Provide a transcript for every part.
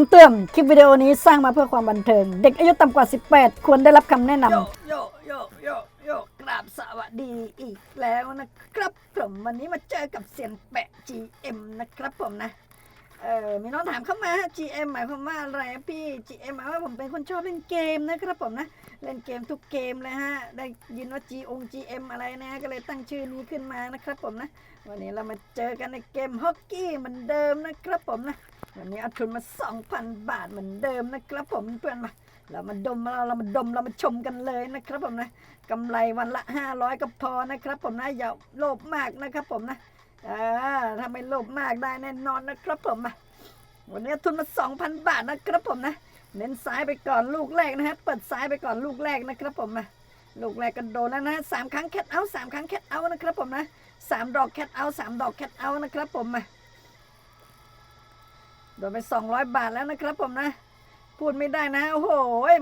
ำเตือน คลิปวิดีโอนี้สร้างมาเพื่อความบันเทิง เด็กอายุต่ำกว่า 18 ควรได้รับคำแนะนำ โยโยโยโยโยกราบสวัสดีอีกแล้วนะครับผมวันนี้มาเจอกับเซียนแปะ GM นะครับผมนะ เออมีน้องถามเข้ามา GM หมายความว่าอะไรอะพี่ GM หมายว่าผมเป็นคนชอบเล่นเกมนะครับผมนะ เล่นเกมทุกเกมเลยฮะ ได้ยินว่า G อง GM อะไรนะ ก็เลยตั้งชื่อนี้ขึ้นมานะครับผมนะ วันนี้เรามาเจอกันในเกมฮอกกี้เหมือนเดิมนะครับผมนะ วันนี้เอาทุนมา 2,000 บาทเหมือนเดิมนะครับผมเพื่อนมาเรามาดมเราเรามาดมเรามาชมกันเลยนะครับผมนะกำไรวันละ 500 ก็พอนะครับ ผมนะอย่าโลภมากนะครับ ผมนะอ่าถ้าไม่โลภมากได้แน่นอนนะครับผมมาวันนี้ทุนมา 2,000 บาทนะครับผมนะเน้นซ้ายไปก่อนลูกแรกนะฮะเปิดซ้ายไปก่อนลูกแรกนะครับผมมาลูกแรกก็โดนแล้วนะสามครั้งแคทเอาท์สามครั้งแคทเอาท์นะครับผมนะสามดอกแคทเอาท์สามดอกแคทเอาท์นะครับผมมา โดนไป 200 บาทแล้วนะครับผมนะ พูดไม่ได้นะโอ้โห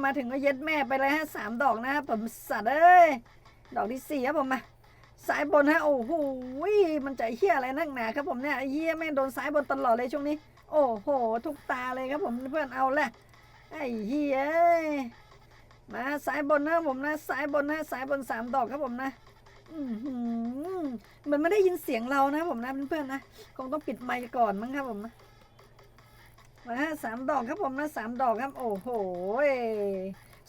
มาถึงก็เย็ดแม่ไปเลยฮะสามดอกนะผมสัตว์เอ้ยดอกที่สี่ครับผมมาสายบนฮะโอ้โหมันใจเฮี้ยอะไรนักหนาครับผมเนี่ยเฮี้ยแม่โดนสายบนตลอดเลยช่วงนี้ โอ้โห ทุกตาเลยครับผมเพื่อนเอาแหละไอ้เฮี้ยมาสายบนนะผมนะ สายบนนะสายบนสามดอกครับผมนะอือหือนไม่ได้ยินเสียงเรานะผมนะเพื่อนๆนะคงต้องปิดไมค์ก่อนมั้งครับผมนะ มาฮะสามดอกครับผมนะสามดอกครับ โอ้โห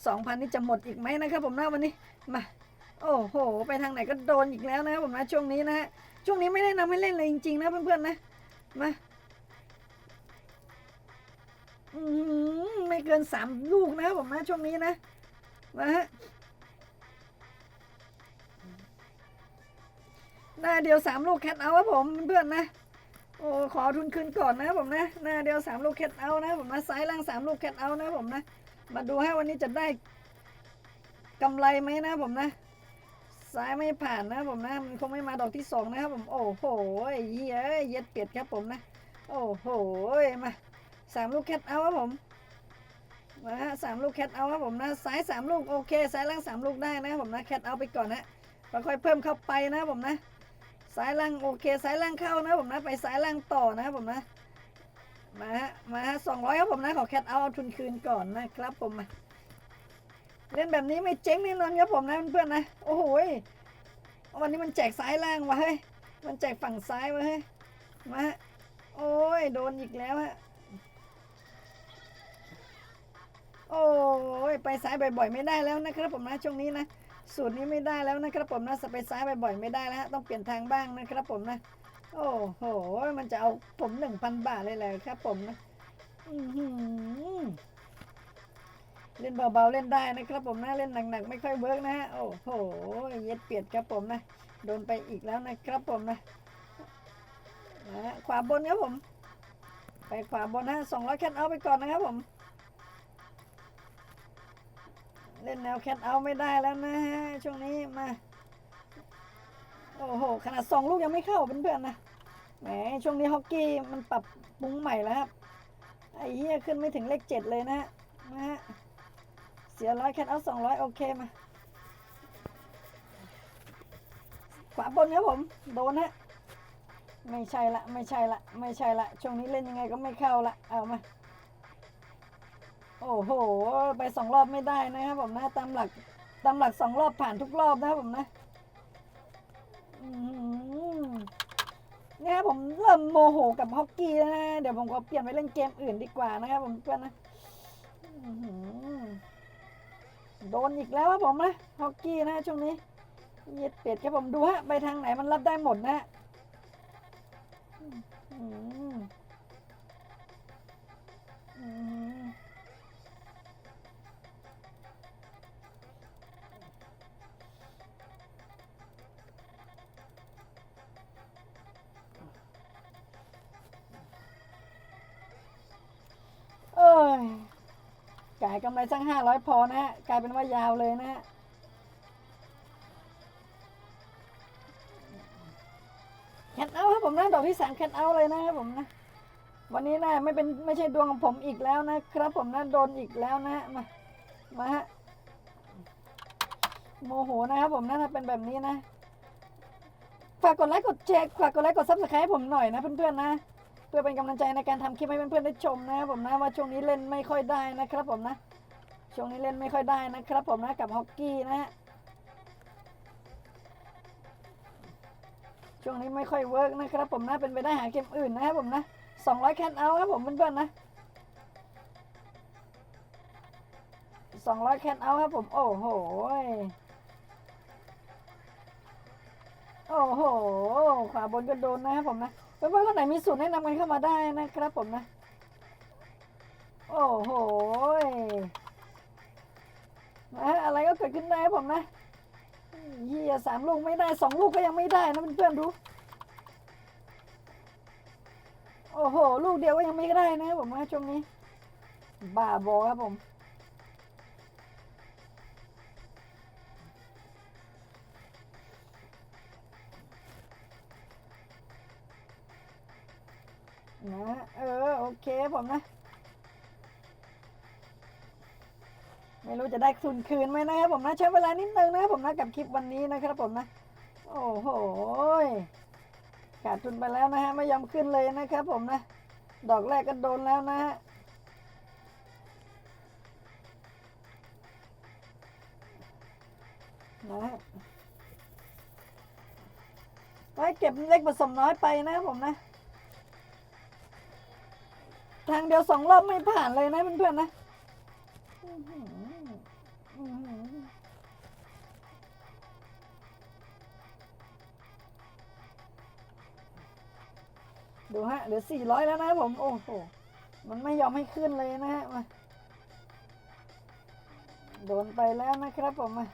สองพันนี่จะหมดอีกไหมนะครับผมนะวันนี้มาโอ้โห ไปทางไหนก็โดนอีกแล้วนะครับผมนะช่วงนี้นะฮะช่วงนี้ไม่ได้นำให้เล่นเลยจริงๆนะเพื่อนๆนะมาอืมไม่เกินสามลูกนะครับผมนะช่วงนี้นะมาฮะหน้าเดียวสามลูกแคทเอาครับผมเพื่อนๆนะ โอ้ขอทุนคืนก่อนนะผมนะหน้าเดียวสามลูกแคทเอานะผมนะซ้ายล่างสามลูกแคทเอานะผมนะ มาดูให้วันนี้จะได้กำไรไหมนะผมนะ ซ้ายไม่ผ่านนะผมนะ มันคงไม่มาดอกที่สองนะครับผมโอ้โหเหี้ยเย็ดเป็ดครับผมนะ โอ้โหมาสามลูกแคทเอาครับผมมาฮะสามลูกแคทเอาครับผมนะซ้ายสามลูกโอเคซ้ายล่างสามลูกได้นะผมนะแคทเอาไปก่อนนะค่อยเพิ่มเข้าไปนะผมนะ สายล่างโอเคสายล่างเข้านะผมนะไปสายล่างต่อนะครับผมนะมาฮะมาฮะสองร้อยครับผมนะขอแคทเอาทุนคืนก่อนนะครับผมมาเล่นแบบนี้ไม่เจ๊งแน่นอนครับผมนะเพื่อนๆนะโอ้โหยวันนี้มันแจกสายล่างวะเฮ้ยมันแจกฝั่งซ้ายวะเฮ้ยมาฮะโอ้ยโดนอีกแล้วฮะโอ้ ไปซ้ายบ่อยๆไม่ได้แล้วนะครับผมนะช่วงนี้นะสูตรนี้ไม่ได้แล้วนะครับผมนะสไปซ้ายบ่อยๆไม่ได้แล้วต้องเปลี่ยนทางบ้างนะครับผมนะ โอ้โห มันจะเอาผมหนึ่งพันบาทเลยเลยครับผมนะเล่นเบาๆเล่นได้นะครับผมนะเล่นหนักๆไม่ค่อยเวิร์กนะฮะโอ้โหเย็ดเปียดครับผมนะโดนไปอีกแล้วนะครับผมนะนะขวาบนครับผม ไปขวาบนฮะสองร้อยแคทเอาไปก่อนนะครับผม เล่นแนวแคทเอาไม่ได้แล้วนะฮะช่วงนี้มา โอ้โห ขนาดสองลูกยังไม่เข้าเพื่อนๆนะแหมช่วงนี้ฮอกกี้มันปรับปรุงใหม่แล้วครับไอ้เหี้ยขึ้นไม่ถึงเลขเจ็ดเลยนะฮะนะฮะเสียร้อยแคทเอาสองร้อยโอเคมาขวาบนครับผมโดนฮะไม่ใช่ละไม่ใช่ละไม่ใช่ละช่วงนี้เล่นยังไงก็ไม่เข้าละเอามา โอ้โห ไปสองรอบไม่ได้นะครับผมนะตามหลักตามหลักสองรอบผ่านทุกรอบนะครับผมนะนี่ครับผมเริ่มโมโหกับฮอกกี้แล้วนะเดี๋ยวผมขอเปลี่ยนไปเล่นเกมอื่นดีกว่านะครับผมเพื่อนนะโดนอีกแล้วครับผมนะฮอกกี้นะช่วงนี้เย็ดเป็ดครับผมดูฮะไปทางไหนมันรับได้หมดนะอื้อ จ่ายกำไรสักห้าร้อยพอนะฮะกลายเป็นว่ายาวเลยนะฮะแคทเอาครับผมนะดอกที่สามแคทเอาเลยนะครับผมนะวันนี้นะไม่เป็นไม่ใช่ดวงของผมอีกแล้วนะครับผมนะโดนอีกแล้วนะฮะมามาฮะโมโหนะครับผมนะถ้าเป็นแบบนี้นะฝากกดไลค์กดแชร์ฝากกดไลค์กดซับสไครต์ให้ผมหน่อยนะเพื่อนๆนะ เพื่อเป็นกำลังใจในการทำคลิปให้เพื่อนๆได้ชมนะครับผมนะว่าช่วงนี้เล่นไม่ค่อยได้นะครับผมนะ ช่วงนี้เล่นไม่ค่อยได้นะครับผมนะกับฮอกกี้นะฮะช่วงนี้ไม่ค่อยเวิร์กนะครับผมนะเป็นไปได้หาเกมอื่นนะครับผมนะ200แคนเอาครับผมเพื่อนๆนะ200แคนเอาครับผมโอ้โหโอ้โหขวาบนก็โดนนะครับผมนะ เพื่อนๆคนไหนมีสูตรแนะนำกันเข้ามาได้นะครับผมนะ โอ้โหนะอะไรก็เกิดขึ้นได้ผมนะเฮียสามลูกไม่ได้สองลูกก็ยังไม่ได้นะเพื่อนๆดู โอ้โห ลูกเดียวก็ยังไม่ได้นะผมนะช่วงนี้ บ้าบอครับผม นะเออโอเคผมนะ ไม่รู้จะได้ทุนคืนไหมนะครับผมนะใช้เวลานิดนึงนะครับผมนะกับคลิปวันนี้นะครับผมนะ โอ้โหขาดทุนไปแล้วนะฮะไม่ยอมขึ้นเลยนะครับผมนะ ดอกแรกก็โดนแล้วนะฮะนะไว้เก็บเล็กผสมน้อยไปนะครับผมนะ ทางเดียวสองรอบไม่ผ่านเลยนะเพื่อนๆนะดูฮะเหลือสี่ร้อยแล้วนะผม โอ้โห มันไม่ยอมให้ขึ้นเลยนะฮะมาโดนไปแล้วนะครับผมมา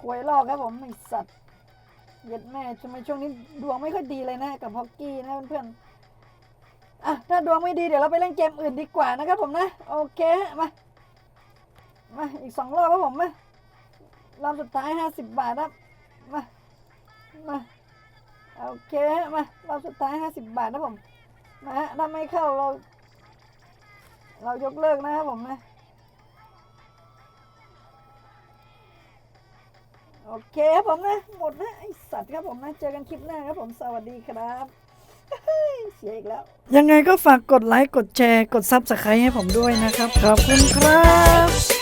ควยลอกครับผมไอสัตว์เย็ดแม่ทำไมช่วงนี้ดวงไม่ค่อยดีเลยนะ กับฮอกกี้นะเพื่อนๆ อะถ้าดวงไม่ดีเดี๋ยวเราไปเล่นเกมอื่นดีกว่านะครับผมนะโอเคมามาอีกสองรอบครับผมมารอบสุดท้ายห้าสิบบาทครับมามาโอเคมารอบสุดท้ายห้าสิบบาทนะผมนะฮะถ้าไม่เข้าเรา เรายกเลิกนะครับผมนะโอเคครับผมนะ หมดนะไอสัตว์ครับผมนะ เจอกันคลิปหน้าครับผม สวัสดีครับ เสียอีกแล้ว ยังไงก็ฝากกดไลค์ กดแชร์ กดซับสไครต์ให้ผมด้วยนะครับ ขอบคุณครับ